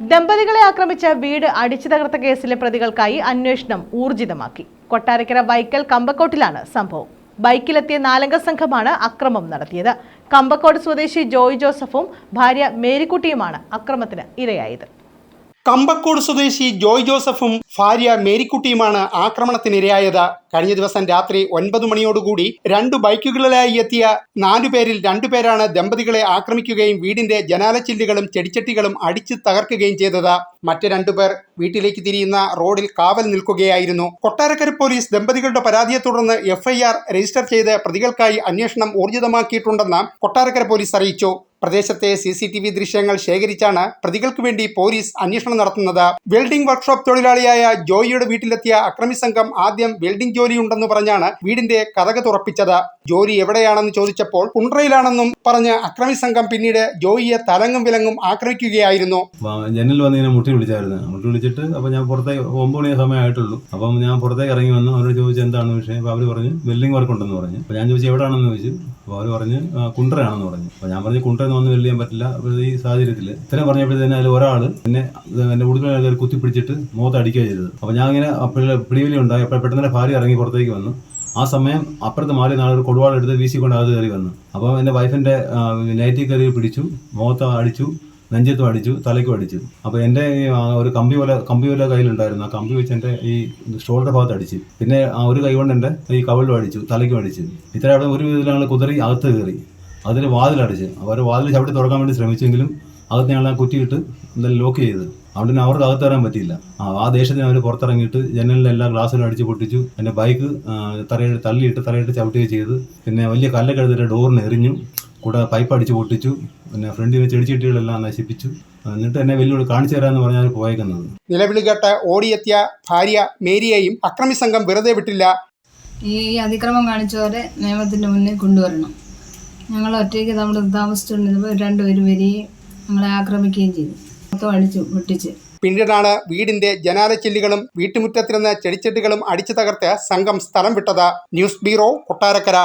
ദമ്പതികളെ ആക്രമിച്ച വീട് അടിച്ചു തകർത്ത കേസിലെ പ്രതികൾക്കായി അന്വേഷണം ഊർജിതമാക്കി. കൊട്ടാരക്കര വൈക്കൽ കമ്പക്കോട്ടിലാണ് സംഭവം. ബൈക്കിലെത്തിയ നാലംഗ സംഘമാണ് അക്രമം നടത്തിയത്. കമ്പക്കോട് സ്വദേശി ജോയ് ജോസഫും ഭാര്യ മേരിക്കുട്ടിയുമാണ് അക്രമത്തിന് ഇരയായത്. കമ്പക്കോട് സ്വദേശി ജോയ് ജോസഫും ഭാര്യ മേരിക്കുട്ടിയുമാണ് ആക്രമണത്തിനിരയായത്. കഴിഞ്ഞ ദിവസം രാത്രി ഒൻപത് മണിയോടുകൂടി രണ്ടു ബൈക്കുകളിലായി എത്തിയ നാലുപേരിൽ രണ്ടുപേരാണ് ദമ്പതികളെ ആക്രമിക്കുകയും വീടിന്റെ ജനാലച്ചില്ലുകളും ചെടിച്ചട്ടികളും അടിച്ചു തകർക്കുകയും ചെയ്തത്. മറ്റ് രണ്ടുപേർ വീട്ടിലേക്ക് തിരിയുന്ന റോഡിൽ കാവൽ നിൽക്കുകയായിരുന്നു. കൊട്ടാരക്കര പോലീസ് ദമ്പതികളുടെ പരാതിയെ തുടർന്ന് എഫ്ഐആർ രജിസ്റ്റർ ചെയ്ത് പ്രതികൾക്കായി അന്വേഷണം ഊർജിതമാക്കിയിട്ടുണ്ടെന്ന് കൊട്ടാരക്കര പോലീസ് അറിയിച്ചു. പ്രദേശത്തെ സി സി ടി വി ദൃശ്യങ്ങൾ ശേഖരിച്ചാണ് പ്രതികൾക്ക് വേണ്ടി പോലീസ് അന്വേഷണം നടത്തുന്നത്. വെൽഡിംഗ് വർക്ക്ഷോപ്പ് തൊഴിലാളിയായ ജോയിയുടെ വീട്ടിലെത്തിയ അക്രമി സംഘം ആദ്യം വെൽഡിംഗ് ജോലിയുണ്ടെന്ന് പറഞ്ഞാണ് വീടിന്റെ കഥക തുറപ്പിച്ചത്. ജോലി എവിടെയാണെന്ന് ചോദിച്ചപ്പോൾ കുണ്ട്രയിലാണെന്നും പറഞ്ഞ് അക്രമി സംഘം പിന്നീട് ജോയിയെ തലങ്ങും വിലങ്ങും ആക്രമിക്കുകയായിരുന്നു. ജനൽ വന്ന് മുട്ടി വിളിച്ചായിരുന്നു. മുട്ടി വിളിച്ചിട്ട് അപ്പോൾ ഞാൻ പുറത്തേക്ക് ഒമ്പത് മണി സമയമായിട്ടുള്ളൂ അപ്പം ഞാൻ പുറത്തേക്ക് ഇറങ്ങി വന്നു. അവരോട് ചോദിച്ചു എന്താണ് വിഷയം? അപ്പൊ അവർ പറഞ്ഞു വെൽഡിംഗ് വർക്ക് ഉണ്ടെന്ന് പറഞ്ഞു. അപ്പൊ ഞാൻ ചോദിച്ചു എവിടെയാണെന്ന് ചോദിച്ചു. അപ്പോൾ അവർ പറഞ്ഞ് കുണ്ടരാണെന്ന് പറഞ്ഞു. അപ്പോൾ ഞാൻ പറഞ്ഞു കുണ്ടരെന്ന് വന്ന് വെല്ല് ചെയ്യാൻ പറ്റില്ല. അപ്പോൾ ഈ സാഹചര്യത്തിൽ ഇത്രയും പറഞ്ഞപ്പോഴത്തേന് അതിൽ ഒരാൾ എന്നെ എന്റെ ഉടുപ്പിൽ കയറി കുത്തി പിടിച്ചിട്ട് മുഖത്ത് ചെയ്തത്. അപ്പോൾ ഞാൻ ഇങ്ങനെ അപ്പോൾ പിടിവിലി ഉണ്ടായി. അപ്പോൾ പെട്ടെന്ന് ഭാര്യ ഇറങ്ങി പുറത്തേക്ക് വന്നു. ആ സമയം അപ്പുറത്ത് മാറി നാളെ ഒരു കൊടുവാളെടുത്ത് വീശിക്കൊണ്ട് അത് കയറി വന്നു. അപ്പോൾ എന്റെ വൈഫിന്റെ നൈറ്റി കയറി പിടിച്ചു മുഖത്ത് അടിച്ചു. നെഞ്ചത്തും അടിച്ചു തലയ്ക്കും അടിച്ചു. അപ്പോൾ എന്റെ ഒരു കമ്പി പോലെ കമ്പി പോലെ കയ്യിലുണ്ടായിരുന്നു. ആ കമ്പി വെച്ച് എന്റെ ഈ ഷോൾഡർ ഭാഗത്ത് അടിച്ചു. പിന്നെ ആ ഒരു കൈ കൊണ്ട് എന്റെ ഈ കവളിലും അടിച്ചു തലയ്ക്കും അടിച്ചു. ഇത്ര അവിടെ ഒരു ഞങ്ങൾ കുതിരി അകത്ത് കയറി. അതിൽ വാതിലടിച്ച്. അവർ വാതിൽ ചവിട്ടി തുറക്കാൻ വേണ്ടി ശ്രമിച്ചെങ്കിലും അകത്ത് ഞങ്ങൾ ആ കുറ്റിയിട്ട് എന്തായാലും ലോക്ക് ചെയ്ത്. അതുകൊണ്ട് തന്നെ അവർക്ക് അകത്ത് കയറാൻ പറ്റിയില്ല. ആ ദേശത്തിന് അവർ പുറത്തിറങ്ങിയിട്ട് ജനലിലെ എല്ലാ ഗ്ലാസ്സിലും അടിച്ച് പൊട്ടിച്ചു. എന്റെ ബൈക്ക് തറയിട്ട് തള്ളിയിട്ട് തറയിട്ട് ചവിട്ടുകയും ചെയ്ത്. പിന്നെ വലിയ കല്ലൊക്കെ എടുത്തിട്ട് ഡോറിന് എറിഞ്ഞു. കൂടെ പൈപ്പ് അടിച്ച് പൊട്ടിച്ചു. പിന്നെ ഫ്രണ്ടിൽ ചെടിച്ചട്ടികളെല്ലാം നശിപ്പിച്ചു. എന്നിട്ട് എന്നെ വെല്ലുവിളി കാണിച്ചു തരാമെന്ന് പറഞ്ഞാൽ പോയേക്കുന്നത്. നിലവിളി കേട്ട് ഓടിയെത്തിയ ഭാര്യ മേരിയെയും അക്രമി സംഘം വെറുതെ വിട്ടില്ല. ഈ അതിക്രമം കാണിച്ചവരെ നിയമത്തിന്റെ മുന്നിൽ കൊണ്ടുവരണം. ഞങ്ങൾ ഒറ്റയ്ക്ക് നമ്മൾ താമസിച്ചുകൊണ്ടിരുന്നപ്പോൾ രണ്ടുപേരും വരികയും ഞങ്ങളെ ആക്രമിക്കുകയും ചെയ്തു. മൊത്തം അടിച്ചു പൊട്ടിച്ച്. പിന്നീടാണ് വീടിന്റെ ജനാലച്ചില്ലുകളും വീട്ടുമുറ്റത്തിരുന്ന ചെടിച്ചെട്ടികളും അടിച്ചു തകർത്ത് സംഘം സ്ഥലം വിട്ടത്. News bureau Kottarakkara.